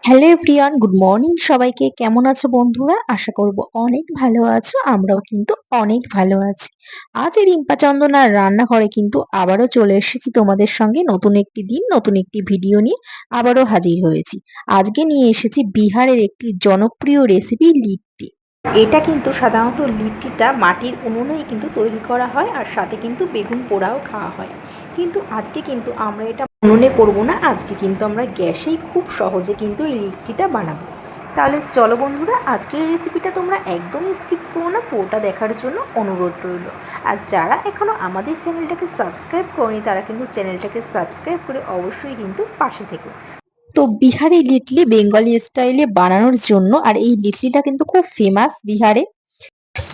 Hello everyone good morning সবাইকে কেমন আছো বন্ধুরা? আশা করব অনেক ভালো আছো, আমরাও কিন্তু অনেক ভালো আছি। আজ রিম্পা চন্দনার রান্নাঘরে কিন্তু আবারও চলে এসেছি তোমাদের সঙ্গে। নতুন একটি দিন, নতুন একটি ভিডিও নিয়ে আবারও হাজির হয়েছি। আজকে নিয়ে এসেছি বিহারের একটি জনপ্রিয় রেসিপি লিট্টি। এটা কিন্তু সাধারণত লিট্টিটা মাটির উনুনেই কিন্তু তৈরি করা হয় আর সাথে কিন্তু বেগুন পোড়াও খাওয়া হয়। কিন্তু আজকে কিন্তু আমরা এটা উনুনে করব না, আজকে কিন্তু আমরা গ্যাসেই খুব সহজে কিন্তু এই লিট্টিটা বানাবো। তাহলে চলো বন্ধুরা, আজকের রেসিপিটা তোমরা একদমই স্কিপ করো না, পুরোটা দেখার জন্য অনুরোধ রইল। আর যারা এখনও আমাদের চ্যানেলটাকে সাবস্ক্রাইব করেনি, তারা কিন্তু চ্যানেলটাকে সাবস্ক্রাইব করে অবশ্যই কিন্তু পাশে থেকো। তো বিহারি লিটলি বেঙ্গলি স্টাইলে বানানোর জন্য, আর এই লিটলিটা কিন্তু খুব ফেমাস বিহারে।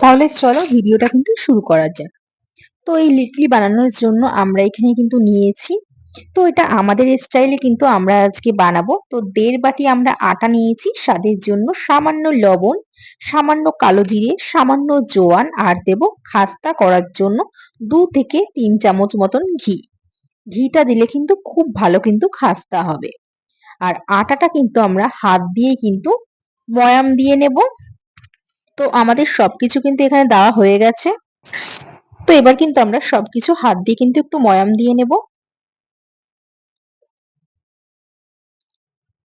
তাহলে চলো ভিডিওটা কিন্তু শুরু করা যাক। তো এই লিটলি বানানোর জন্য আমরা এখানে কিন্তু নিয়েছি তো এটা আমাদের স্টাইলে কিন্তু আমরা আজকে বানাবো। তো দেড় বাটি আমরা আটা নিয়েছি, স্বাদের জন্য সামান্য লবণ, সামান্য কালো জিরে, সামান্য জোয়ান, আর দেব খাস্তা করার জন্য দু থেকে তিন চামচ মতন ঘি। ঘিটা দিলে কিন্তু খুব ভালো কিন্তু খাস্তা হবে। আর আটাটা কিন্তু আমরা হাত দিয়ে কিন্তু ময়াম দিয়ে নেব। তো আমাদের সবকিছু কিন্তু এখানে দেওয়া হয়ে গেছে। তো এবার কিন্তু আমরা সবকিছু হাত দিয়ে কিন্তু একটু ময়াম দিয়ে নেব।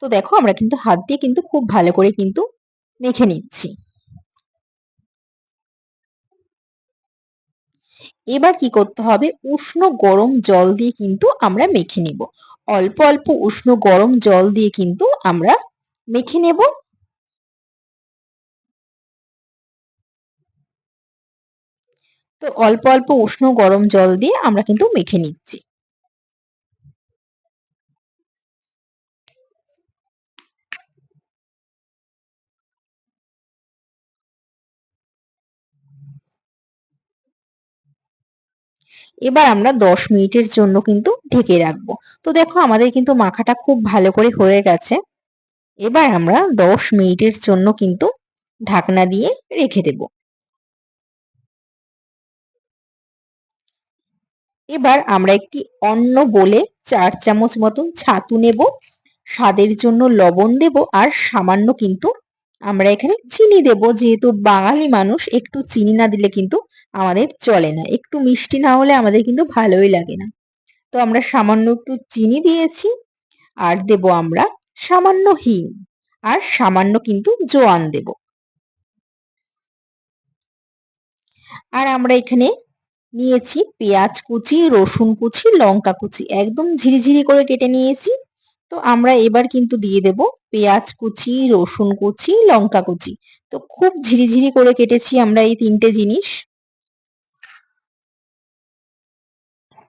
তো দেখো আমরা কিন্তু হাত দিয়ে কিন্তু খুব ভালো করে কিন্তু মেখে নিচ্ছি। এবার কি করতে হবে? উষ্ণ গরম জল দিয়ে কিন্তু আমরা মেখে নেব। অল্প অল্প উষ্ণ গরম জল দিয়ে কিন্তু আমরা মেখে নেব। তো অল্প অল্প উষ্ণ গরম জল দিয়ে আমরা কিন্তু মেখে নিচ্ছি। এবার আমরা দশ মিনিটের জন্য কিন্তু ঢেকে রাখব। তো দেখো আমাদের কিন্তু মাখাটা খুব ভালো করে হয়ে গেছে। এবার আমরা দশ মিনিটের জন্য কিন্তু ঢাকনা দিয়ে রেখে দেব। এবার আমরা একটি অন্য বলে চার চামচ মতন ছাতু নেব। স্বাদের জন্য লবণ দেব আর সামান্য কিন্তু আমরা এখানে চিনি দেব। যেহেতু বাঙালি মানুষ, একটু চিনি না দিলে কিন্তু আমাদের চলে না। একটু মিষ্টি না হলে আমাদের কিন্তু ভালোই লাগে না। তো আমরা সামান্য একটু চিনি দিয়েছি, আর দেব আমরা সামান্য হিং, আর সামান্য কিন্তু জোয়ান দেব। আর আমরা এখানে নিয়েছি পেঁয়াজ কুচি, রসুন কুচি, লঙ্কা কুচি। একদম ঝিরিঝিরি করে কেটে নিয়েছি। তো আমরা এবার কিন্তু দিয়ে দেব পেঁয়াজ কুচি, রসুন কুচি, লঙ্কা কুচি। তো খুব ঝিরিঝিরি করে কেটেছি আমরা এই তিনটে জিনিস।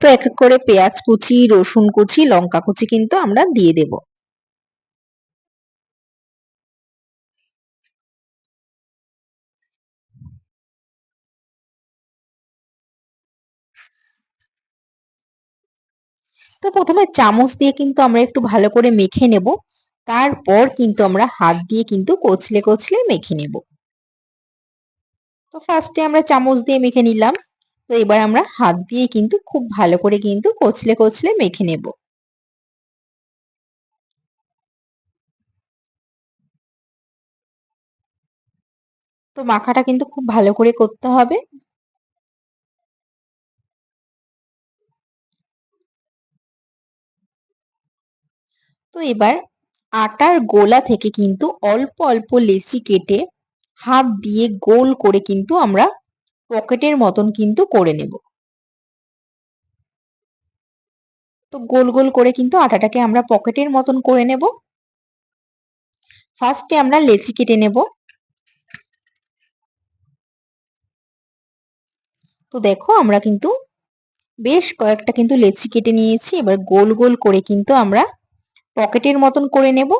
তো এক এক করে পেঁয়াজ কুচি, রসুন কুচি, লঙ্কা কুচি কিন্তু আমরা দিয়ে দেব। তো প্রথমে চামচ দিয়ে কিন্তু আমরা একটু ভালো করে মেখে নেব। তারপর কিন্তু আমরা হাত দিয়ে কিন্তু কচলে কচলে মেখে নেব। তো ফার্স্টে আমরা চামচ দিয়ে মেখে নিলাম। তো এবার আমরা হাত দিয়ে কিন্তু খুব ভালো করে কিন্তু কচলে কচলে মেখে নেব। তো মাখাটা কিন্তু খুব ভালো করে করতে হবে। তো এবার আটার গোলা থেকে কিন্তু অল্প অল্প লেচি কেটে হাফ দিয়ে গোল করে কিন্তু আমরা পকেটের মতন কিন্তু করে নেব। তো গোল গোল করে কিন্তু আটাটাকে আমরা পকেটের মতন করে নেব। ফার্স্টে আমরা লেচি কেটে নেব। তো দেখো আমরা কিন্তু বেশ কয়েকটা কিন্তু লেচি কেটে নিয়েছি। এবার গোল গোল করে কিন্তু আমরা পকেটের মতন করে নেব।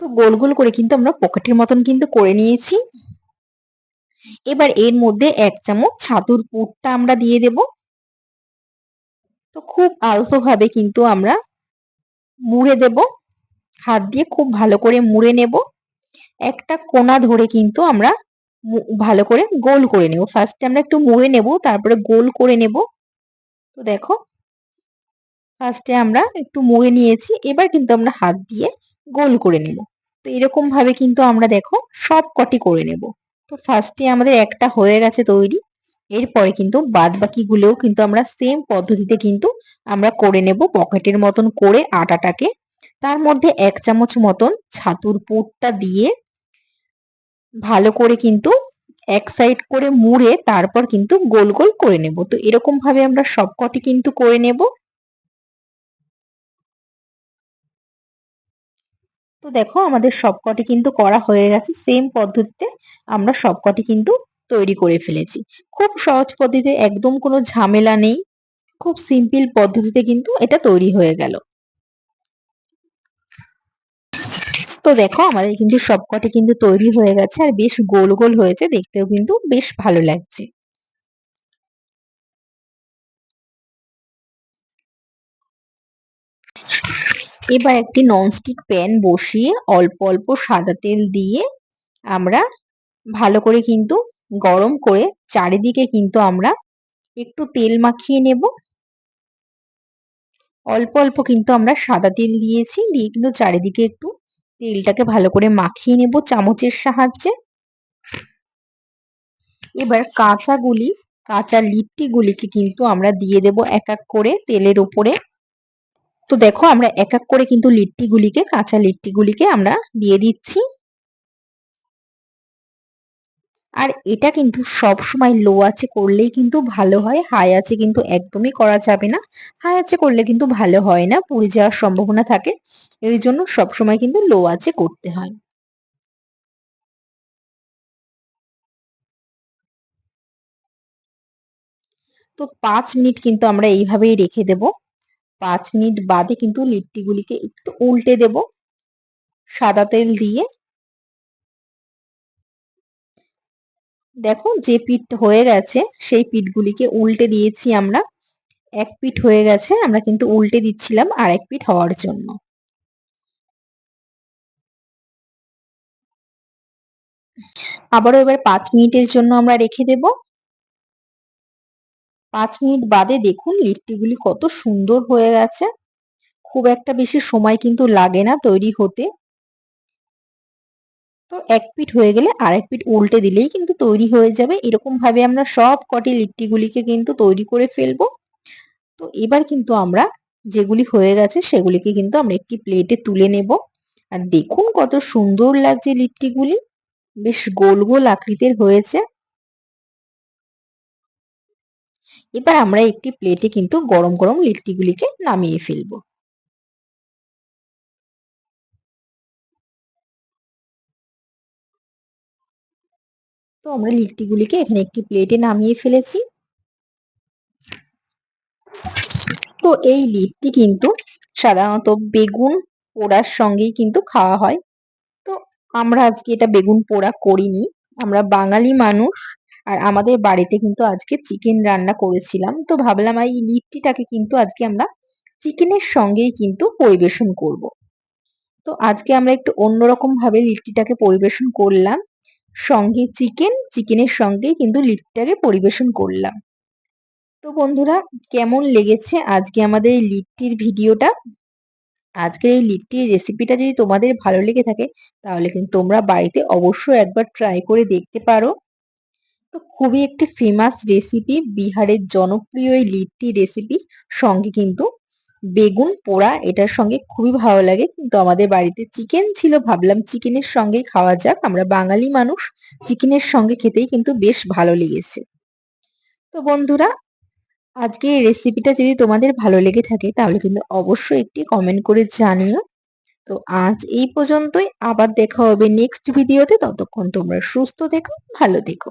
তো গোল গোল করে কিন্তু আমরা পকেটের মতন কিন্তু করে নিয়েছি। এবার এর মধ্যে এক চামচ ছাতুর পুরটা আমরা দিয়ে দেব। তো খুব আলতোভাবে কিন্তু আমরা মুড়ে দেব। হাত দিয়ে খুব ভালো করে মুড়ে নেব। একটা কোনা ধরে কিন্তু আমরা ভালো করে গোল করে নেব। ফার্স্টে আমরা একটু মুড়ে নেব, তারপরে গোল করে নেব। তো দেখো, ফার্স্টে আমরা একটু মুড়ে নিয়েছি। এবার কিন্তু আমরা হাত দিয়ে গোল করে নেব। তো এরকম ভাবে কিন্তু আমরা দেখো সব কটি করে নেব। তো ফার্স্টে আমাদের একটা হয়ে গেছে তৈরি। এরপরে কিন্তু বাদ বাকিগুলোও কিন্তু আমরা সেম পদ্ধতিতে কিন্তু আমরা করে নেব পকেটের মতন করে আটাটাকে। তার মধ্যে এক চামচ মতন ছাতুর পুরটা দিয়ে ভালো করে কিন্তু এক সাইড করে মুড়ে তারপর কিন্তু গোল গোল করে নেব। তো এরকম ভাবে আমরা সবকটি কিন্তু করে নেব। তো দেখো আমাদের সবকটি কিন্তু করা হয়ে গেছে সেম পদ্ধতিতে আমরা সবকটি কিন্তু তৈরি করে ফেলেছি। খুব সহজ পদ্ধতিতে, একদম কোনো ঝামেলা নেই, খুব সিম্পল পদ্ধতিতে কিন্তু এটা তৈরি হয়ে গেল। তো দেখো আমাদের কিন্তু সবকটি কিন্তু তৈরি হয়ে গেছে আর বেশ গোল গোল হয়েছে, দেখতেও কিন্তু বেশ ভালো লাগছে। এবার একটি ননস্টিক প্যান বসিয়ে অল্প অল্প সাদা তেল দিয়ে আমরা ভালো করে কিন্তু গরম করে চারিদিকে কিন্তু আমরা একটু তেল মাখিয়ে নেব। অল্প অল্প কিন্তু আমরা সাদা তেল দিয়েছি, দিয়ে কিন্তু চারিদিকে একটু তেলটাকে ভালো করে মাখিয়ে নেব চামচের সাহায্যে। এবার কাঁচাগুলি কাঁচা লিট্টিগুলিকে কিন্তু আমরা দিয়ে দেব এক এক করে তেলের উপরে। তো দেখো, আমরা এক এক করে কিন্তু লিট্টিগুলিকে, কাঁচা লিট্টিগুলিকে আমরা দিয়ে দিচ্ছি। আর এটা কিন্তু সব সময় লো আছে করলেই কিন্তু ভালো হয় হাই আছে কিন্তু একদমই করা যাবে না। হাই আছে করলে কিন্তু ভালো হয় না, পুড়ে যাওয়ার সম্ভাবনা থাকে। এই জন্য সবসময় কিন্তু লো আছে করতে হয়। তো পাঁচ মিনিট কিন্তু আমরা এইভাবেই রেখে দেব। পাঁচ মিনিট বাদে কিন্তু লিট্টিগুলিকে একটু উল্টে দেব। সাদা তেল দিয়ে। দেখো যে পিঠ হয়ে গেছে, সেই পিঠগুলিকে উল্টে দিয়েছি আমরা। এক পিঠ হয়ে গেছে, আমরা কিন্তু উল্টে দিচ্ছিলাম আর এক পিঠ হওয়ার জন্য। আবারও এবার পাঁচ মিনিটের জন্য আমরা রেখে দেব। পাঁচ মিনিট বাদে দেখুন লিট্টিগুলি কত সুন্দর হয়ে গেছে। খুব একটা বেশি সময় কিন্তু লাগে না তৈরি হতে। তো এক পিঠ হয়ে গেলে আরেক পিঠ উল্টে দিলেই কিন্তু তৈরি হয়ে যাবে। এরকম ভাবে আমরা সব কটি লিট্টিগুলিকে কিন্তু তৈরি করে ফেলব। তো এবার কিন্তু আমরা যেগুলি হয়ে গেছে সেগুলিকে কিন্তু আমরা একটি প্লেটে তুলে নেব। আর দেখুন কত সুন্দর লাগছে লিট্টিগুলি। বেশ গোল গোল আকৃতির হয়েছে। এবার আমরা একটি প্লেটে কিন্তু গরম গরম লিট্টিগুলিকে নামিয়ে ফেলব। তো আমরা লিট্টিগুলিকে এখানে একটি প্লেটে নামিয়ে ফেলেছি। তো এই লিট্টি কিন্তু সাধারণত বেগুন পোড়ার সঙ্গেই কিন্তু খাওয়া হয়। তো আমরা আজকে এটা বেগুন পোড়া করিনি। আমরা বাঙালি মানুষ। আর আমাদের বাড়িতে কিন্তু আজকে চিকেন রান্না করেছিলাম। তো ভাবলাম এই লিট্টিটাকে কিন্তু আজকে আমরা চিকেনের সঙ্গেই কিন্তু পরিবেশন করব। তো আজকে আমরা একটু অন্যরকম ভাবে লিট্টিটাকে পরিবেশন করলাম। সঙ্গে চিকেন চিকেনের সঙ্গে কিন্তু লিট্টিটাকে পরিবেশন করলাম। তো বন্ধুরা, কেমন লেগেছে আজকে আমাদের এই লিট্টির ভিডিওটা? আজকের এই লিট্টির রেসিপিটা যদি তোমাদের ভালো লেগে থাকে, তাহলে কিন্তু তোমরা বাড়িতে অবশ্যই একবার ট্রাই করে দেখতে পারো। খুবই একটি ফেমাস রেসিপি বিহারের জনপ্রিয় এই লিট্টি রেসিপি সঙ্গে কিন্তু বেগুন পোড়া, এটার সঙ্গে খুবই ভালো লাগে। কিন্তু আমাদের বাড়িতে চিকেন ছিল, ভাবলাম চিকেনের সঙ্গেই খাওয়া যাক। আমরা বাঙালি মানুষ চিকেনের সঙ্গে খেতেই কিন্তু বেশ ভালো লেগেছে। তো বন্ধুরা, আজকে এই রেসিপিটা যদি তোমাদের ভালো লেগে থাকে, তাহলে কিন্তু অবশ্যই একটি কমেন্ট করে জানিও। তো আজ এই পর্যন্তই, আবার দেখা হবে নেক্সট ভিডিওতে ততক্ষণ তোমরা সুস্থ থেকো, ভালো থেকো।